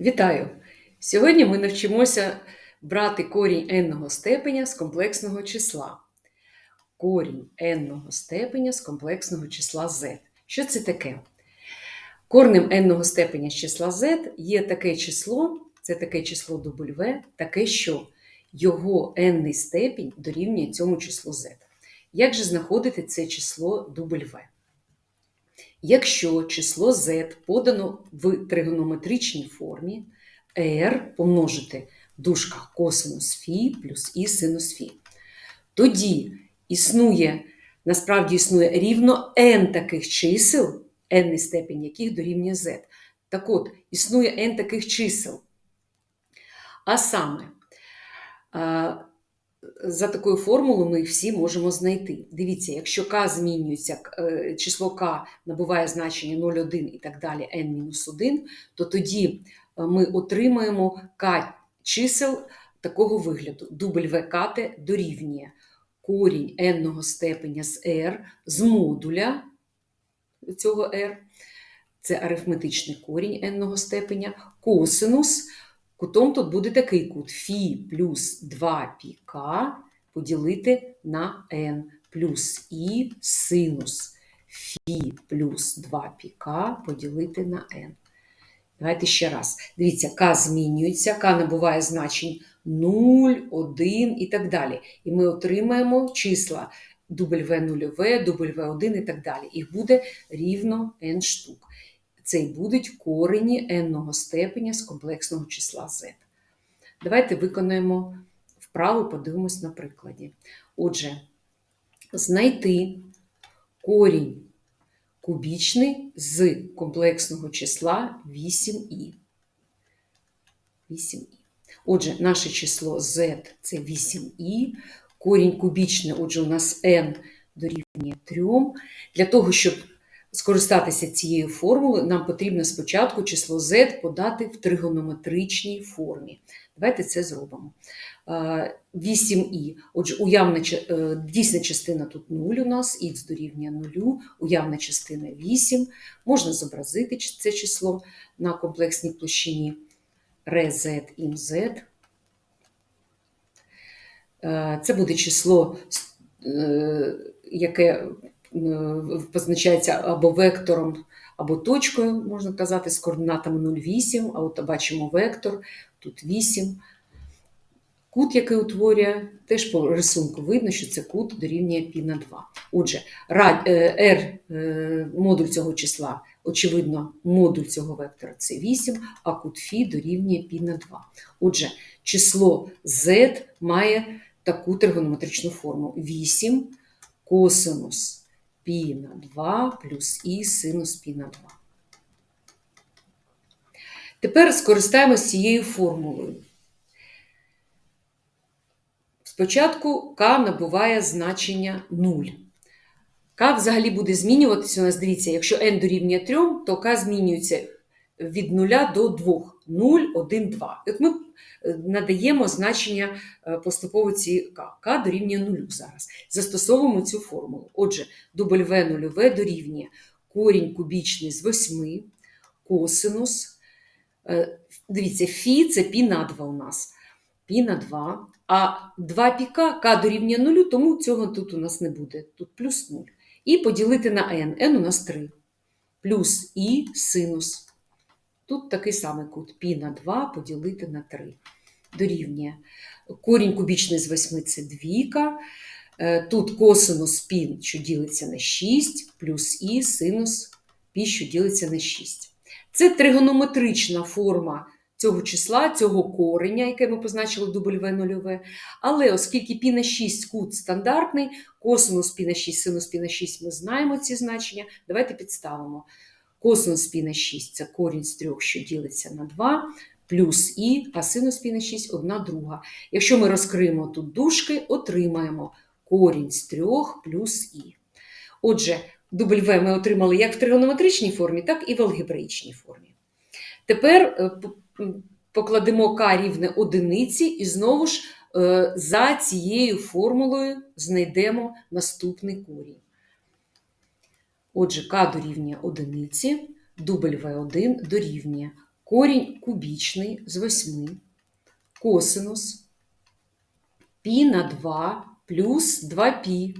Вітаю! Сьогодні ми навчимося брати корінь n степеня з комплексного числа. Корінь n степеня з комплексного числа z. Що це таке? Корнем n степеня з числа z є таке число, це таке число W, таке, що його n степінь дорівнює цьому числу z. Як же знаходити це число W? Якщо число z подано в тригонометричній формі, r помножити в косинус фі плюс і синус фі, тоді існує, насправді існує рівно n таких чисел, n степень яких дорівнює z. Так от, існує n таких чисел. А саме, за такою формулою ми всі можемо знайти. Дивіться, якщо k змінюється, е, число k набуває значення 0,1 і так далі, n-1, то тоді е, ми отримаємо k чисел такого вигляду. Дубль ВКТ дорівнює корінь n степеня з r з модуля цього r, це арифметичний корінь n степеня, косинус Кутом тут буде такий кут Фі плюс 2 піка поділити на n плюс І синус Фі плюс 2 піка поділити на n. Давайте ще раз. Дивіться, К змінюється, К набуває значень 0, 1 і так далі. І ми отримаємо числа W0, W1 і так далі. Їх буде рівно n штук це й будуть корені n степеня з комплексного числа z. Давайте виконаємо вправу, подивимось на прикладі. Отже, знайти корінь кубічний з комплексного числа 8і. 8і. Отже, наше число z це 8і. Корінь кубічний, отже, у нас n дорівнює 3. Для того, щоб скористатися цією формулою, нам потрібно спочатку число z подати в тригонометричній формі. Давайте це зробимо. 8і. Отже, уявна, е, дійсна частина тут 0 у нас, х дорівнює 0, уявна частина 8. Можна зобразити це число на комплексній площині РЗ z. Е, це буде число, е, яке позначається або вектором, або точкою, можна казати, з координатами 0,8, а от бачимо вектор, тут 8. Кут, який утворює, теж по рисунку видно, що це кут дорівнює пі на 2. Отже, е, R е, модуль цього числа, очевидно, модуль цього вектора це 8, а кут Фі дорівнює пі на 2. Отже, число Z має таку тригонометричну форму: 8 косинус пі на 2 плюс і синус пі на 2. Тепер скористаємося цією формулою. Спочатку k набуває значення 0. К взагалі буде змінюватися у нас, дивіться, якщо n дорівнює 3, то k змінюється від 0 до 2. 0, 1, 2. От ми е, надаємо значення е, поступово ці К. К дорівнює 0 зараз. Застосовуємо цю формулу. Отже, W нульове дорівнює корінь кубічний з 8, косинус. Е, дивіться, Фі це пі на 2 у нас. Пі на 2. А 2 піка К дорівнює 0, тому цього тут у нас не буде. Тут плюс 0. І поділити на n. n у нас 3. Плюс і синус. Тут такий самий кут пі на 2 поділити на 3 дорівнює. Корінь кубічний з 8 це двійка. Е, тут косинус пі, що ділиться на 6, плюс і синус пі, що ділиться на 6. Це тригонометрична форма цього числа, цього кореня, яке ми позначили W0. Але оскільки пі на 6 кут стандартний, косинус пі на 6, синус пі на 6 ми знаємо ці значення, давайте підставимо. Косинус пі на 6 це корінь з 3, що ділиться на 2, плюс і, а синус пі на 6 одна друга. Якщо ми розкриємо тут дужки, отримаємо корінь з 3 плюс і. Отже, W ми отримали як в тригонометричній формі, так і в алгебраїчній формі. Тепер е, покладемо k рівне одиниці і знову ж е, за цією формулою знайдемо наступний корінь. Отже, К дорівнює одиниці, дубль В1 дорівнює корінь кубічний з 8, косинус пі на 2 плюс 2π.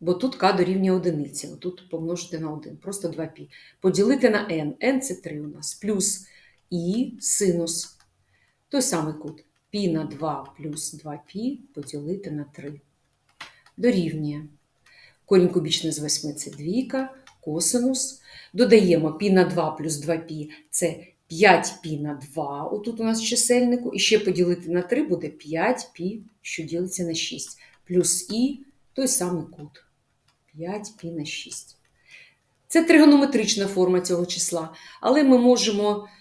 Бо тут k дорівнює одиниці, тут помножити на 1, просто 2π. Поділити на n. n це 3 у нас. Плюс і синус. Той самий кут. π на 2 плюс 2π поділити на 3. Дорівнює. Корінь кубічний з 8 це двійка, косинус. Додаємо π на 2 плюс 2π це 5π на 2, отут у нас в чисельнику, і ще поділити на 3 буде 5π, що ділиться на 6, плюс і той самий кут. 5π на 6. Це тригонометрична форма цього числа, але ми можемо е,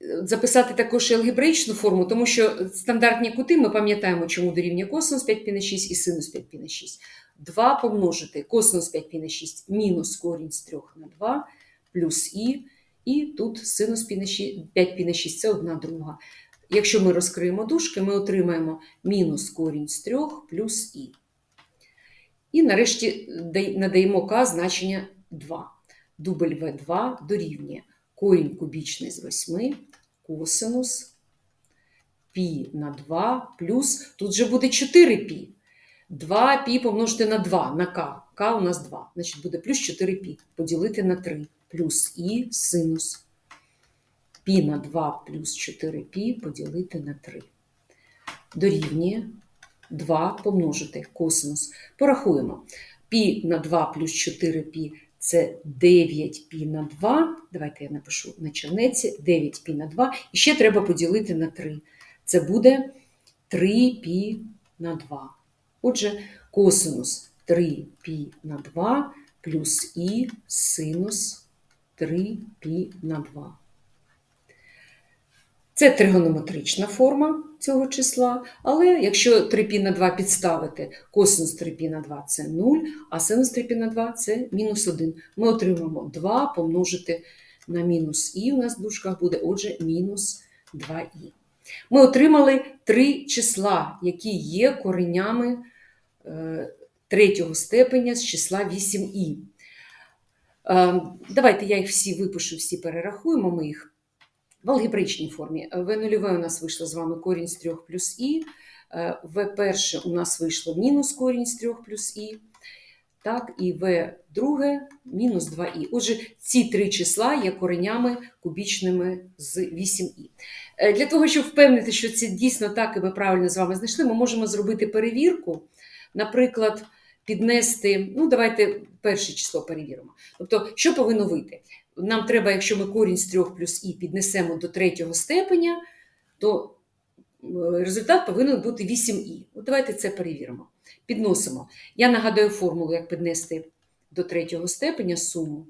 записати також і алгебраїчну форму, тому що стандартні кути ми пам'ятаємо, чому дорівнює косинус 5 пі на 6 і синус 5 пі на 6. 2 помножити косинус 5 пі на 6 мінус корінь з 3 на 2 плюс і. І тут синус 5 пі на 6 це одна друга. Якщо ми розкриємо дужки, ми отримаємо мінус корінь з 3 плюс і. І нарешті надаємо К значення 2. Дубль В2 дорівнює корінь кубічний з 8, косинус пі на 2 плюс, тут же буде 4 пі. 2 пі помножити на 2 на К. К у нас 2. Значить, буде плюс 4 пі поділити на 3 плюс і синус. Пі на 2 плюс 4 пі поділити на 3. Дорівнює 2 помножити косинус. Порахуємо. Пі на 2 плюс 4 пі це 9π на 2. Давайте я напишу на чернеці 9π на 2. І ще треба поділити на 3. Це буде 3π на 2. Отже, косинус 3π на 2 плюс і синус 3π на 2. Це тригонометрична форма цього числа, але якщо 3 пі на 2 підставити, косинус 3 пі на 2 це 0, а синус 3 пі на 2 це мінус 1. Ми отримаємо 2 помножити на мінус і у нас в дужках буде, отже, мінус 2і. Ми отримали три числа, які є коренями е, третього степеня з числа 8і. Ем, давайте я їх всі випишу, всі перерахуємо. ми їх в алгебраїчній формі в нульове у нас вийшло з вами корінь з 3 плюс і, е, в перше у нас вийшло мінус корінь з 3 плюс і, так, і в друге мінус 2і. Отже, ці три числа є коренями кубічними з 8і. Е, Для того, щоб впевнити, що це дійсно так, і ми правильно з вами знайшли, ми можемо зробити перевірку, наприклад, піднести, ну, давайте перше число перевіримо. Тобто, що повинно вийти? Нам треба, якщо ми корінь з 3 плюс і піднесемо до третього степеня, то е, результат повинен бути 8і. От давайте це перевіримо. Підносимо. Я нагадаю формулу, як піднести до третього степеня суму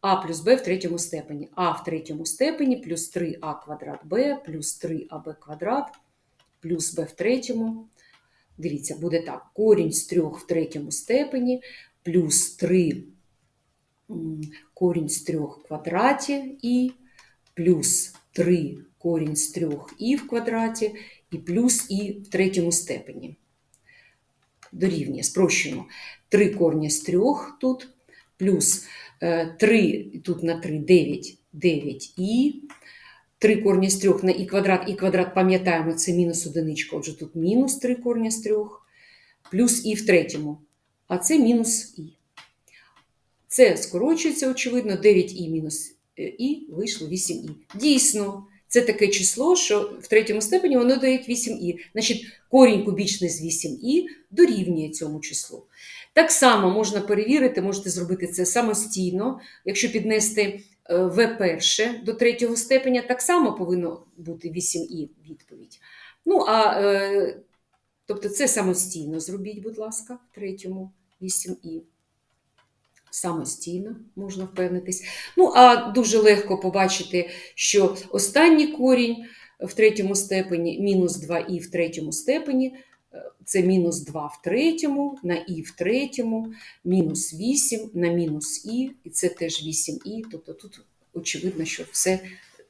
а плюс b в третьому степені. а в третьому степені плюс 3а квадрат b плюс 3аб квадрат плюс b в третьому. Дивіться, буде так: корінь з 3 в третьому степені плюс 3 м, корінь з 3 в квадраті і плюс 3 корінь з 3 і в квадраті, і плюс і в третьому степені. Дорівнює, спрощуємо. 3 корня з 3 тут, плюс 3 тут на 3 9, 9 і. 3 корні з 3 на і квадрат, і квадрат, пам'ятаємо, це мінус одиничка, отже тут мінус 3 корня з 3, плюс і в третьому, а це мінус і. Це скорочується, очевидно, 9і мінус е, і вийшло 8і. Дійсно, це таке число, що в третьому степені воно дає 8і. Значить, корінь кубічний з 8і дорівнює цьому числу. Так само можна перевірити, можете зробити це самостійно, якщо піднести е, в перше до третього степеня, так само повинно бути 8і відповідь. Ну, а е, тобто це самостійно зробіть, будь ласка, в третьому 8і. Самостійно можна впевнитись. Ну, а дуже легко побачити, що останній корінь в третьому степені мінус 2і в третьому степені. е, Це мінус 2 в третьому, на і в третьому, мінус 8 на мінус і, і це теж 8і. Тобто тут очевидно, що все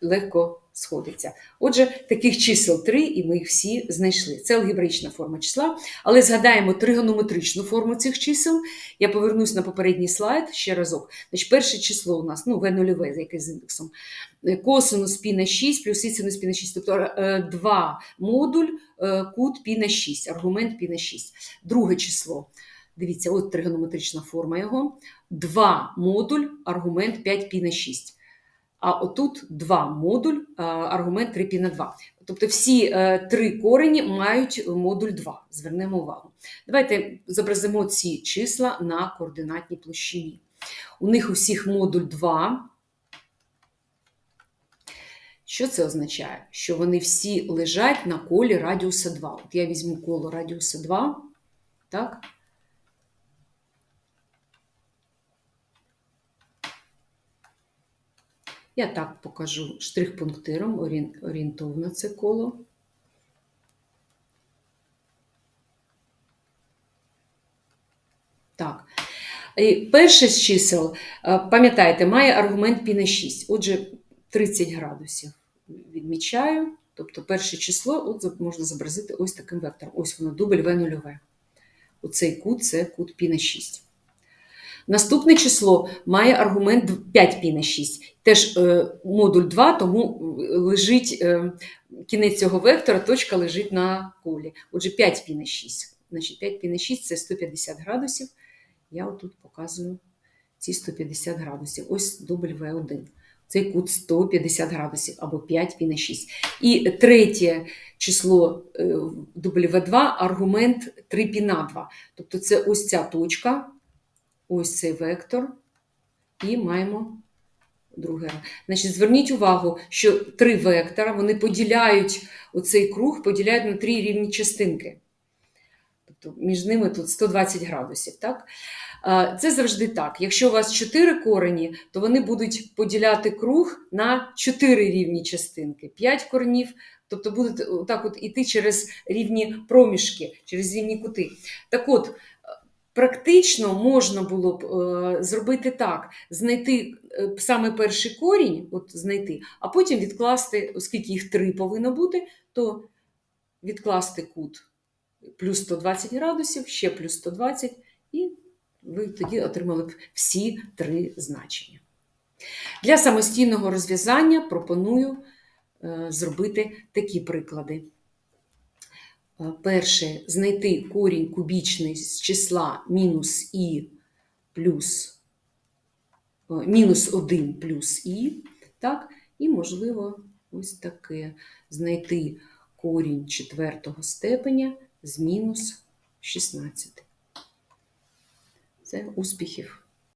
легко сходиться. Отже, таких чисел 3, і ми їх всі знайшли. Це алгебраїчна форма числа. Але згадаємо тригонометричну форму цих чисел. Я повернусь на попередній слайд ще разок. Значить, перше число у нас, ну, В0, яке з індексом. Е, Косинус пі на 6 плюс синус пі на 6. Тобто е, 2 модуль, е, кут пі на 6, аргумент пі на 6. Друге число. Дивіться, от тригонометрична форма його. 2 модуль, аргумент 5 пі на 6. А отут 2 модуль, аргумент 3 пі на 2. Тобто всі е, три корені мають модуль 2. Звернемо увагу. Давайте зобразимо ці числа на координатній площині. У них усіх модуль 2. Що це означає? Що вони всі лежать на колі радіуса 2. От я візьму коло радіуса 2. Так? Я так покажу штрих-пунктиром, орієнтовно це коло. Так. І перше з чисел, е, пам'ятаєте, має аргумент пі на 6. Отже, 30 градусів відмічаю. Тобто перше число от можна зобразити ось таким вектором. Ось воно, дубль В нульове. Оцей кут це кут пі на 6. Наступне число має аргумент 5 пі на 6. Теж е, модуль 2, тому лежить е, кінець цього вектора, точка лежить на колі. Отже, 5 пі на 6. Значить, 5 пі на 6 це 150 градусів. Я отут показую ці 150 градусів. Ось дубль В1. Цей кут 150 градусів або 5 пі на 6. І третє число е, дубль В2 аргумент 3 пі на 2. Тобто це ось ця точка, ось цей вектор, і маємо друге. Значить, зверніть увагу, що три вектора вони поділяють оцей круг, поділяють на три рівні частинки. Тобто між ними тут 120 градусів. Так? Це завжди так. Якщо у вас 4 корені, то вони будуть поділяти круг на 4 рівні частинки, 5 коренів, тобто будуть так от іти через рівні проміжки, через рівні кути. Так от, практично можна було б е, зробити так: знайти е, саме перший корінь, от знайти, а потім відкласти, оскільки їх три повинно бути, то відкласти кут плюс 120 градусів, ще плюс 120, і ви тоді отримали б всі три значення. Для самостійного розв'язання пропоную е, зробити такі приклади. Перше, знайти корінь кубічний з числа мінус і плюс мінус 1 плюс і, так, і, можливо, ось таке знайти корінь четвертого степеня з мінус 16. Це успіхів!